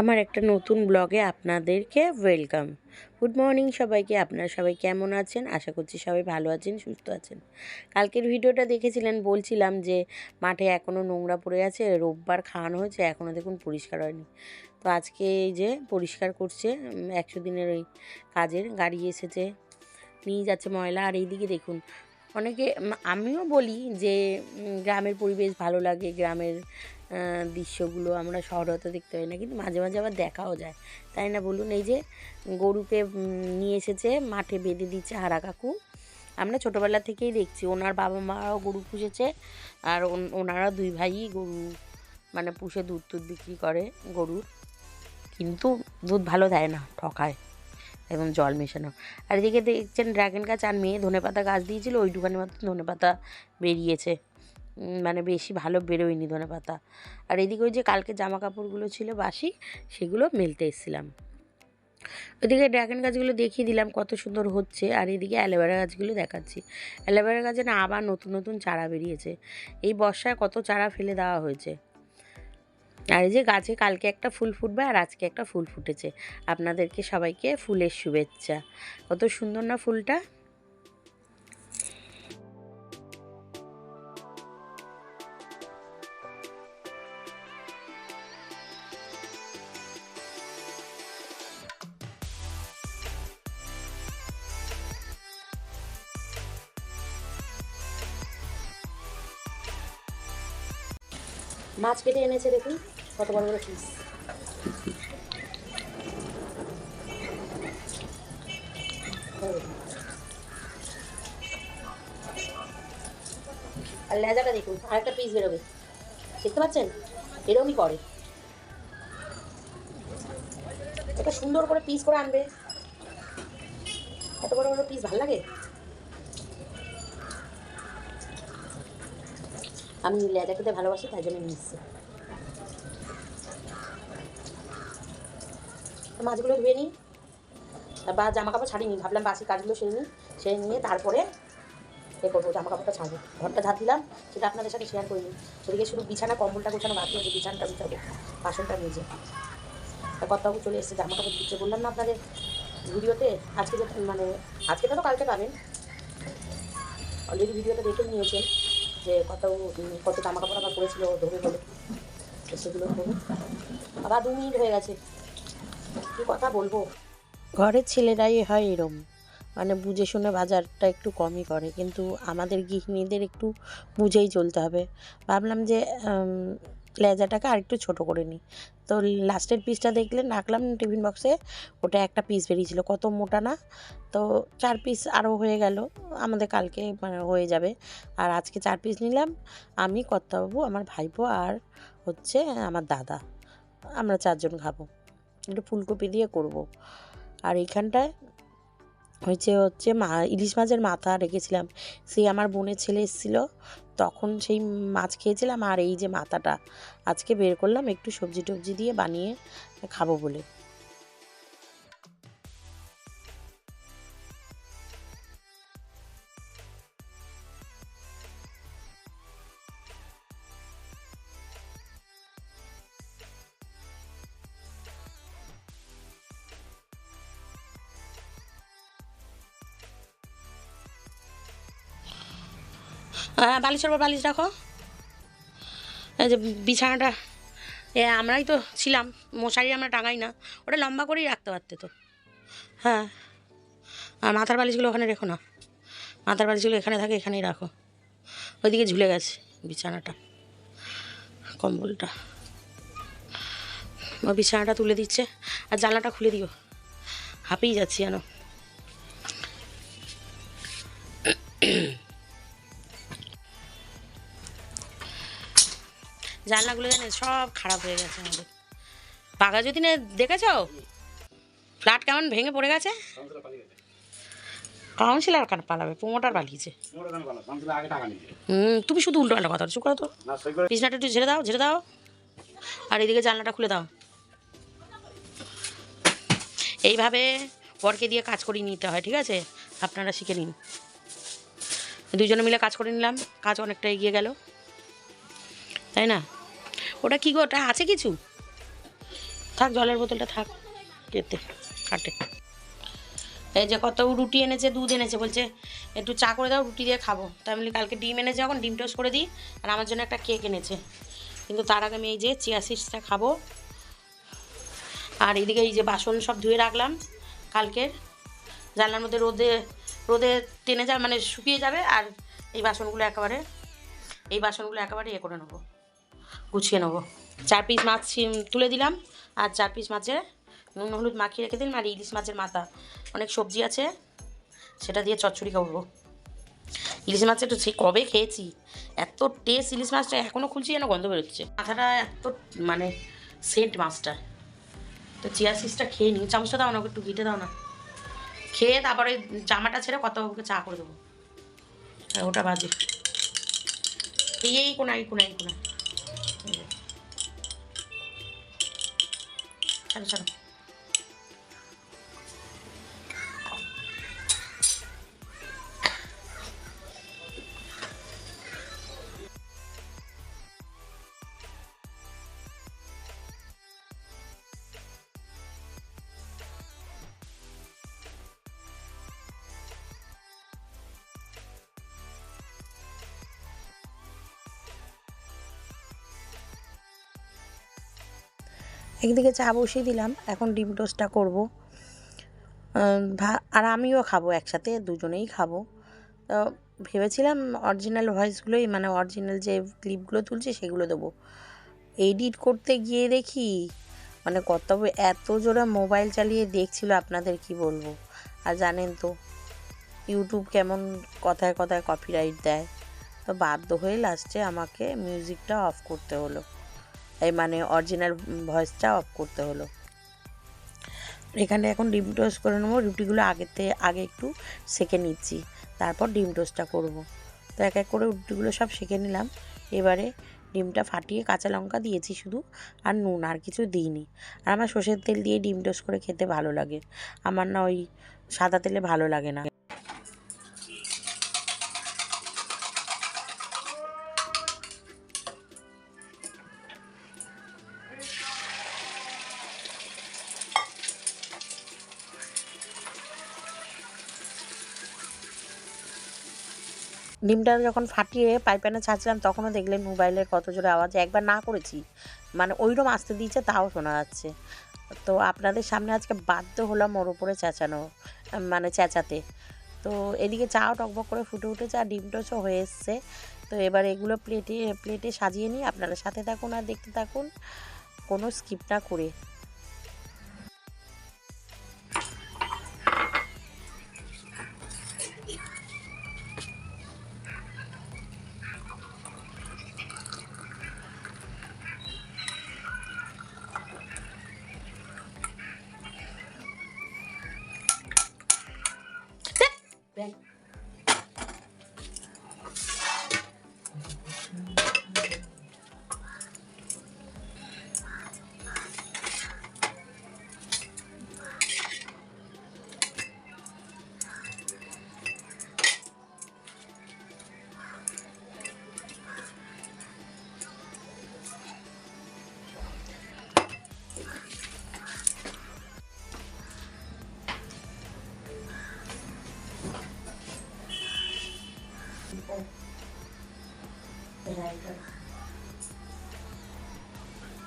আমার একটা নতুন ব্লগে আপনাদেরকে ওয়েলকাম। গুড মর্নিং সবাইকে, আপনারা সবাই কেমন আছেন? আশা করছি সবাই ভালো আছেন, সুস্থ আছেন। কালকের ভিডিওটা দেখেছিলেন, বলছিলাম যে মাঠে এখনও নোংরা পড়ে আছে, রোববার খাওয়ানো হয়েছে এখনও দেখুন পরিষ্কার হয়নি। তো আজকে এই যে পরিষ্কার করছে একশো দিনের ওই কাজের, গাড়ি এসেছে, নিয়ে যাচ্ছে ময়লা, আর এইদিকে দেখুন, অনেকে আমিও বলি যে গ্রামের পরিবেশ ভালো লাগে, গ্রামের দৃশ্যগুলো আমরা শহরে হয়তো দেখতে পাই না, কিন্তু মাঝে মাঝে আবার দেখাও যায়। তাই না বলুন? এই যে গরুকে নিয়ে এসেছে, মাঠে বেঁধে দিচ্ছে হারা কাকু। আমরা ছোটোবেলা থেকেই দেখছি, ওনার বাবা মারাও গরু পুষেছে, আর ওন- ওনারা দুই ভাই গরু মানে পুষে দুধ টুধ বিক্রি করে গরুর কিন্তু দুধ ভালো দেয় না, ঠকায় একদম জল মেশানো। আর এদিকে দেখছেন ড্রাগন গাছ আর মেয়ে ধনেপাতা গাছ দিয়েছিল, ওইটুখানি মাত্র ধনেপাতা বেরিয়েছে। মানে বেশি ভালো বেরোয়নি ধনেপাতা। আর এদিকে ওই যে কালকে জামা কাপড়গুলো ছিল বাসি, সেগুলো মেলতে এসেছিলাম। ওইদিকে ড্রাগন গাছগুলো দেখিয়ে দিলাম কত সুন্দর হচ্ছে, আর এদিকে অ্যালোভেরা গাছগুলো দেখাচ্ছি। অ্যালোভেরা গাছে না আবার নতুন নতুন চারা বেরিয়েছে। এই বর্ষায় কত চারা ফেলে দেওয়া হয়েছে। আর এই যে গাছে কালকে একটা ফুল ফুটবে, আর আজকে একটা ফুল ফুটেছে। আপনাদেরকে সবাইকে ফুলের শুভেচ্ছা। কত সুন্দর না ফুলটা? মাছ কেটে এনেছে দেখুন, কত বড় বড় পিস আর লেজাটা দেখুন, আরেকটা পিস বেরোবে। দেখতে পাচ্ছেন? এরকমই করে। এটা সুন্দর করে পিস করে আনবে। এত বড় বড় পিস ভালো লাগে? আমি লেজা খেতে ভালোবাসি, তাই জন্য নিয়ে এসেছি মাছগুলো ধুয়ে নিই। বা জামা কাপড় ছাড়িনি, ভাবলাম বাসি কাজগুলো সেরে নিই, সেরে নিয়ে তারপরে এ করব জামা কাপড়টা ছাড়বো। ঘরটা ঝাঁট দিলাম, সেটা আপনাদের সাথে শেয়ার করিনি সেদিকে শুধু বিছানা, কম্বলটা গোছানো বাকি আছে, বিছানাটা বিছাবো বাসনটা নিজে কর্তাবু চলে এসেছে জামা কাপড় দিচ্ছে বললাম না আপনাদের ভিডিওতে, আজকে যে মানে আজকে তো কালকে পাবেন। অলরেডি ভিডিওটা দেখে নিয়েছেন। যে কত কত জামা কাপড় আবার পরেছিল ধরে বলে সেগুলো আবার দু মিনিট হয়ে গেছে। কি কথা বলব? ঘরের ছেলেরাই হয় এরম। মানে বুঝে শুনে বাজারটা একটু কমই করে, কিন্তু আমাদের গৃহিণীদের একটু বুঝেই চলতে হবে। ভাবলাম যে লেজাটাকে আরেকটু ছোট করে নিই। তো লাস্টের পিসটা দেখলেন, রাখলাম টিফিন বক্সে ওটা একটা পিস বেরিয়েছিল, কত মোটা না? তো চার পিস আরও হয়ে গেল, আমাদের কালকে মানে হয়ে যাবে। আর আজকে চার পিস নিলাম, আমি, কর্তাবাবু, আমার ভাইপো আর হচ্ছে আমার দাদা। আমরা চারজন খাব। একটু ফুলকপি দিয়ে করব। আর এইখানটায় হয়েছে হচ্ছে মা, ইলিশ মাছের মাথা রেখেছিলাম। সেই আমার বোনের ছেলে এসেছিল তখন সেই মাছ খেয়েছিলাম আর এই যে মাথাটা, আজকে বের করলাম একটু সবজি টবজি দিয়ে বানিয়ে খাব বলে। হ্যাঁ বালিশের উপর বালিশ রাখো। এই যে বিছানাটা, এ আমরাই তো ছিলাম, মশারি আমরা টাঙাই না। ওটা লম্বা করেই রাখতে পারতে তো। হ্যাঁ আর মাথার বালিশগুলো ওখানে রেখো না। মাথার বালিশগুলো এখানে থাকে, এখানেই রাখো। ওইদিকে ঝুলে গেছে বিছানাটা, কম্বলটা। বিছানাটা তুলে দিচ্ছে, আর জানলাটা খুলে দিও। হাঁপিয়ে যাচ্ছি যেন। জানলাগুলো জানে সব খারাপ হয়ে গেছে আমাদের। পাকা যদি না, দেখেছ? ফ্ল্যাট কেমন ভেঙে পড়ে গেছে? কাউন্সিলার কার পালাবে? প্রমোটার পালিয়েছে। হুম, তুমি শুধু উল্টো পাল্টা কথা চুপ করো তো। বিছনাটা একটু ঝেড়ে দাও ঝেড়ে দাও। আর এদিকে জানলাটা খুলে দাও। এইভাবে বরকে দিয়ে কাজ করিয়ে নিতে হয়, ঠিক আছে? আপনারা শিখে নিন। দুজনে মিলে কাজ করে নিলাম। কাজ অনেকটা এগিয়ে গেল। তাই না? ওটা কি গো ওটা আছে কিছু? থাক জলের বোতলটা থাক। এতে কাটে। এই যে কত রুটি এনেছে দুধ এনেছে বলছে একটু চা করে দাও রুটি দিয়ে খাব। তাই বলি, কালকে ডিম এনেছে যখন ডিম টোস্ট করে দিই আর আমার জন্য একটা কেক এনেছে। কিন্তু তার আগে আমি এই যে চিয়া সিডসটা খাব। আর এদিকে এই যে বাসন সব ধুয়ে রাখলাম। কালকের জানলার মধ্যে রোদে রোদে টেনে যাবে মানে শুকিয়ে যাবে আর এই বাসনগুলো একেবারে এই বাসনগুলো একেবারে ইয়ে করে নেব। গুছিয়ে নেব। চার পিস মাছ তুলে দিলাম, আর চার পিস মাছের নুন, হলুদ মাখিয়ে রেখে দিলাম, আর ইলিশ মাছের মাথা। অনেক সবজি আছে, সেটা দিয়ে চচ্চড়ি খাব ইলিশ মাছটা একটু সেই কবে খেয়েছি? এত টেস্ট ইলিশ মাছটা এখনও খুলছি যেন গন্ধ বেরোচ্ছে। মাথাটা এত মানে সেন্ট মাছটা। তো চিয়া সিসটা খেয়ে নিই। চামচটা দাও না ওকে একটু ঘিটে দাও না। খেয়ে তারপরে জামাটা ছেড়ে কত বাবুকে চা করে দেবো। ওটা বাজে। এই এই কোনা এই কোনা এই একদিকে চা বসিয়ে দিলাম, এখন ডিম টোস্টটা করব। আর আমিও খাব একসাথে, দুজনেই খাব। তো ভেবেছিলাম অরিজিনাল ভয়েসগুলোই মানে অরিজিনাল যে ক্লিপগুলো তুলছে সেগুলো দেবো। এডিট করতে গিয়ে দেখি মানে কত এত জোরে মোবাইল চালিয়ে দেখছিল আপনাদের কি বলব? আর জানেন তো ইউটিউব কেমন কথায় কথায় কপিরাইট দেয়। তো বাধ্য হয়ে লাস্টে আমাকে মিউজিকটা অফ করতে হলো। এই মানে অরিজিনাল ভয়েসটা অফ করতে হলো। এখানে এখন ডিম টোস্ট করে নেব, রুটিগুলো আগেতে, আগে একটু সেকে নিচ্ছি, তারপর ডিম টোস্টটা করব। তো এক এক করে রুটিগুলো সব সেকে নিলাম, এবারে ডিমটা ফাটিয়ে কাঁচা লঙ্কা দিয়েছি শুধু, আর নুন, আর কিছু দিইনি। আর আমার সর্ষের তেল দিয়ে ডিম টোস্ট করে খেতে ভালো লাগে। আমার না ওই সাদা তেলে ভালো লাগে না। ডিমটা যখন ফাটিয়ে পাইপ্যানে ছাড়ছিলাম, তখনও দেখলেন মোবাইলের কত জোরে আওয়াজ। একবার না করেছি মানে ওইরকম আসতে দিয়েছে, তাও শোনা যাচ্ছে। তো আপনাদের সামনে আজকে বাধ্য হলাম ওর উপরে চেঁচানো মানে চেঁচাতে। তো এদিকে চাও টকবক করে ফুটে উঠেছে আর ডিম টোচও হয়ে এসছে। তো এবার এগুলো প্লেটে প্লেটে সাজিয়ে নিই আপনারা সাথে থাকুন আর দেখতে থাকুন। কোনো স্কিপ না করে।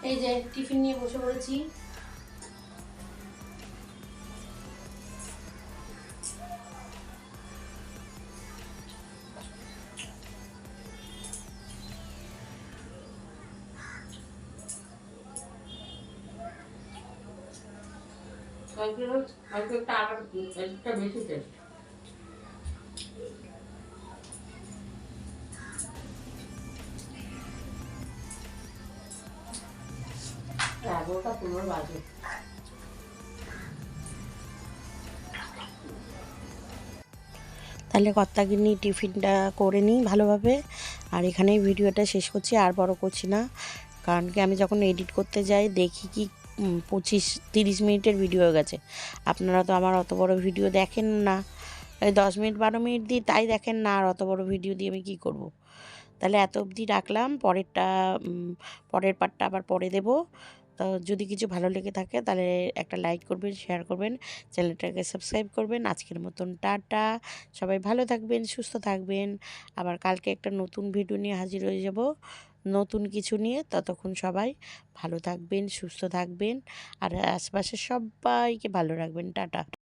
এই যে টিফিন নিয়ে বসে পড়েছি। একটা আবার একটা বেশি টেস্ট এগারোটা পনেরো বাজে তাহলে কর্তাগিনি টিফিনটা করে নিই ভালোভাবে। আর এখানেই ভিডিওটা শেষ করছি, আর বড় করছি না। কারণ কি, আমি যখন এডিট করতে যাই, দেখি কি পঁচিশ তিরিশ মিনিটের ভিডিও হয়ে গেছে। আপনারা তো আমার অত বড় ভিডিও দেখেন না। দশ মিনিট, বারো মিনিট দিই, তাই দেখেন না, আর অত বড় ভিডিও দিয়ে আমি কী করব। তাহলে এত অবধি রাখলাম, পরেরটা পরের পার্টটা আবার পরে দেব। তো যদি কিছু ভালো লেগে থাকে তাহলে একটা লাইক করবেন শেয়ার করবেন, চ্যানেলটাকে সাবস্ক্রাইব করবেন। আজকের মতন টাটা। সবাই ভালো থাকবেন, সুস্থ থাকবেন। আবার কালকে একটা নতুন ভিডিও নিয়ে হাজির হয়ে যাব। নতুন কিছু নিয়ে। ততক্ষণ সবাই ভালো থাকবেন, সুস্থ থাকবেন। আর আশপাশের সবাইকে ভালো রাখবেন। টাটা।